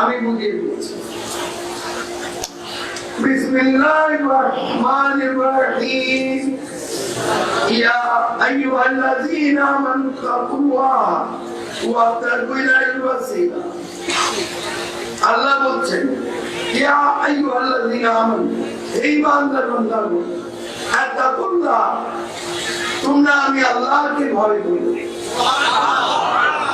আমি বুঝিয়ে দিচ্ছি بسم الله الرحمن الرحيم يا أيها الذين آمنوا اتقوا الله وابتغوا إليه الوسيلة আল্লাহ বলছেন ইয়া আইয়ুহাল্লাযীনা আমানু এই বান্দার বান্দাগণ আতাকুল্লাহ তোমরা আমি আল্লাহকে ভয় করি ওয়াতাকু ইলাইহিল ওয়াসিলা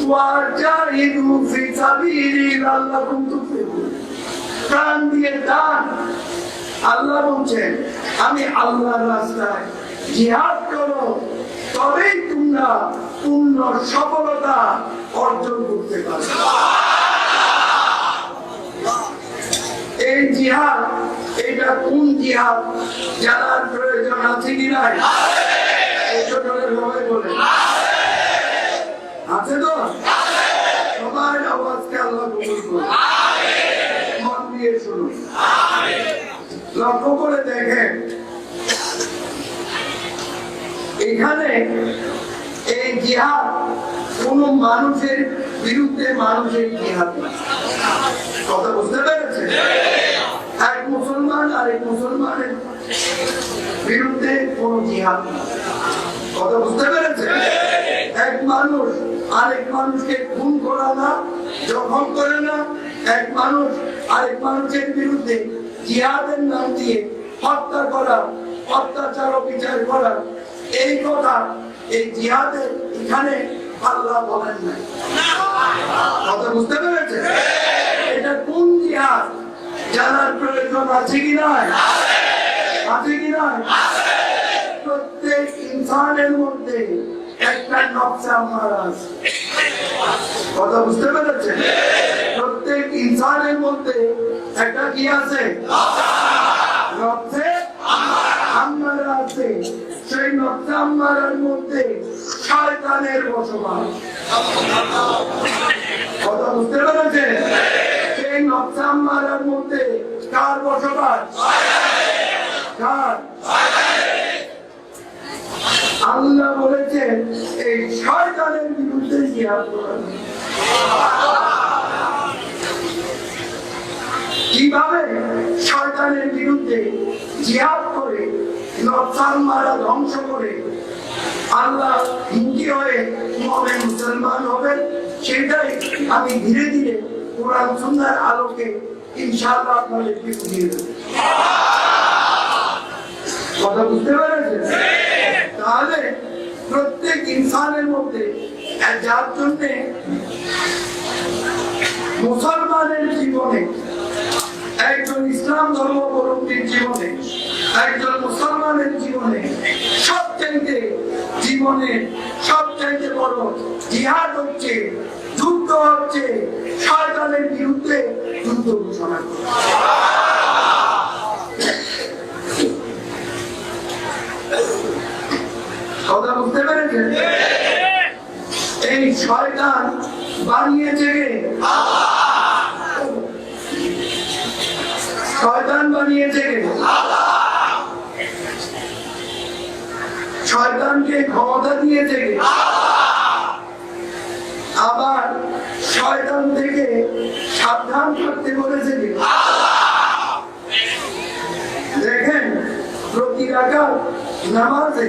ওয়াজাহিদু আল্লাহ রাস্তায় জিহাদ করো তবেই তোমরা পূর্ণ সফলতা অর্জন করতে পারবে। এই জিহাদ, এটা কোন জিহাদ? জানার প্রয়োজন আছে কি নাই? বলে আছে তো? সবাই আওয়াজকে আল্লাহ কবুল করুন মন দিয়ে শুনুন। লক্ষ্য করে দেখেন। এখানে এই জিহাদ, কোন মানুষের বিরুদ্ধে মানুষের জিহাদ কথা বুঝতে পেরেছেন? এক মুসলমান আর এক মুসলমানের বিরুদ্ধে কোন জিহাদ কথা বুঝতে পেরেছেন? এক মানুষ আরেক মানুষকে খুন করা না, জখম করে না। এক মানুষ আরেক মানুষের বিরুদ্ধে জিহাদের নাম দিয়ে হত্যা করা, অত্যাচার বিচার করা, এই কথা এই জিহাদের এখানে আল্লাহ বলেন নাই। কথা বুঝতে পেরেছে এটা কোন জিহাদ? জানার প্রয়োজন আছে কি নয় আছে কি নয় প্রত্যেক ইনসানের মধ্যে একটা নকশা আমার কথা বুঝতে পেরেছেন? প্রত্যেক ইনসানের মধ্যে একটা কি আছে? সেই নকশা আমার মধ্যে শয়তানের বসবাস। কথা বুঝতে পেরেছেন? সেই নকশা আমার মধ্যে কার বসবাস? কার? আল্লাহ বলেছেন, এই শয়তানের বিরুদ্ধে জিহাদ কীভাবে শয়তানের বিরুদ্ধে জিহাদ করে, নকশাল মারা ধ্বংস করে, আল্লাহ মুখী হয়ে মনে মুসলমান হবেন, সেটাই আমি ধীরে ধীরে কোরআন সুন্দর আলোকে ইনশাআল্লাহ আপনাদেরকে বুঝিয়ে দেবো। কথা বুঝতে পেরেছেন? তাহলে প্রত্যেক ইনসানের মধ্যে যার জন্য মুসলমানের জীবনে, একজন ইসলাম ধর্মাবলম্বীর জীবনে, একজন মুসলমানের জীবনে সবচাইতে জীবনে সবচাইতে বড় জিহাদ হচ্ছে, যুদ্ধ হচ্ছে, শয়তানের বিরুদ্ধে যুদ্ধ ঘোষণা কথা বুঝতে পেরেছেন এই শয়তান বানিয়েছে? শয়তান বানিয়েছে? শয়তানকে ক্ষমতা দিয়েছে? আবার শয়তান থেকে সাবধান করতে বলেছে দেখেন, প্রতি রাখার নামাজে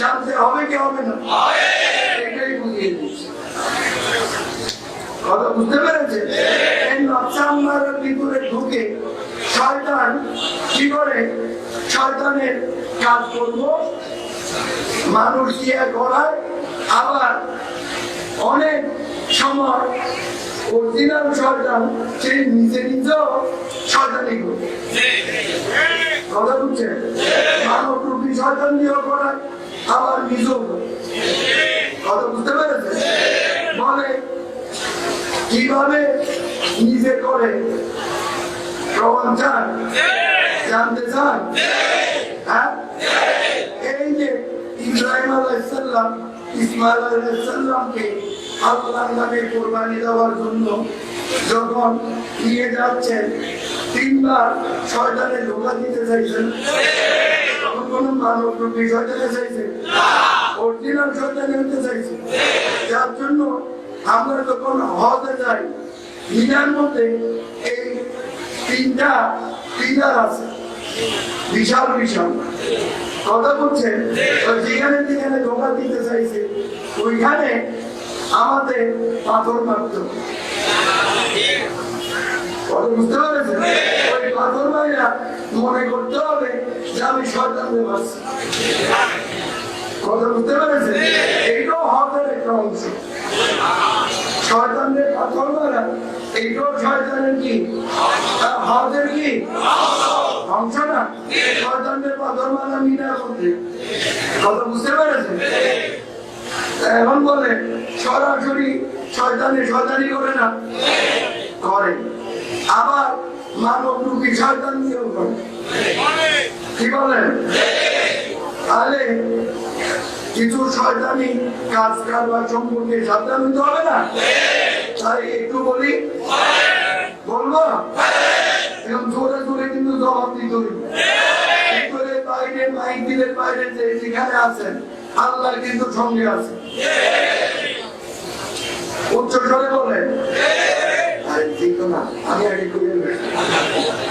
জানতে হবে কি হবে না? এটাই বুঝিয়ে দিচ্ছি। কথা বুঝতে পেরেছে এই নকশা আম্মারের ভিতরে ঢুকে শয়তান কি করে? শয়তানের কাজ করব? মানুষ দিয়ে করায়? আবার অনেক সময় অরিজিনাল শয়তান, সে নিজে নিজেও শয়তানি করে। কথা বুঝছেন? মানব রূপী শয়তান দিয়েও করায়। আবার নিজেও কথা বুঝতে পেরেছে বলে কীভাবে নিজে করে প্রমাণ চান? জানতে চান? হ্যাঁ? এই যে ইব্রাহিম আলাইসাল্লাম ইসমাইল আলাইসাল্লামকে আল্লাহ নামে কোরবানি দেওয়ার জন্য যখন নিয়ে যাচ্ছেন, তিনবার শয়তানে ধোকা দিতে চাইছেন। কোন মানব রূপী শয়তানে চাইছে। অরিজিনাল শয়তানে হতে চাইছে। যার জন্য আমরা যখন হজে যাই মিনার মধ্যে এই তিনটা পিলার আছে। বিশাল বিশাল। কথা বলছে যেখানে যেখানে ধোকা দিতে চাইছে ওইখানে আমাদের পাথর মারত বুঝতে পেরেছেন? ওই পাথর মাইরা মনে করতে হবে যে আমি শয়তানকে মারছি। কথা বুঝতে পেরেছেন? এইটাও হকের একটা অংশ। শয়তানদের পাথর মারা, এইটাও শয়তানের কি? হকের কি? অংশ না। শয়তানদের পাথর মারা মিনার মধ্যে। কথা বুঝতে পেরেছেন? এখন বলে, সরাসরি শয়তানি শয়তানি করে না, করে। আবার মানব রূপী শয়তান দিয়েও করে কি বলেন? তাহলে কিছু শয়তানি কাজ কারবার সম্পর্কে সাবধান হতে হবে না? তাই একটু বলি। বলব? এবং জোরে জোরে কিন্তু জবাব দিতে হইবে বাইরে মাইকিলের বাইরে যে যেখানে আছেন আল্লাহ কিন্তু সঙ্গে আছে উচ্চ স্বরে বলেন। আরে ঠিক না আমি আগে করে নেব।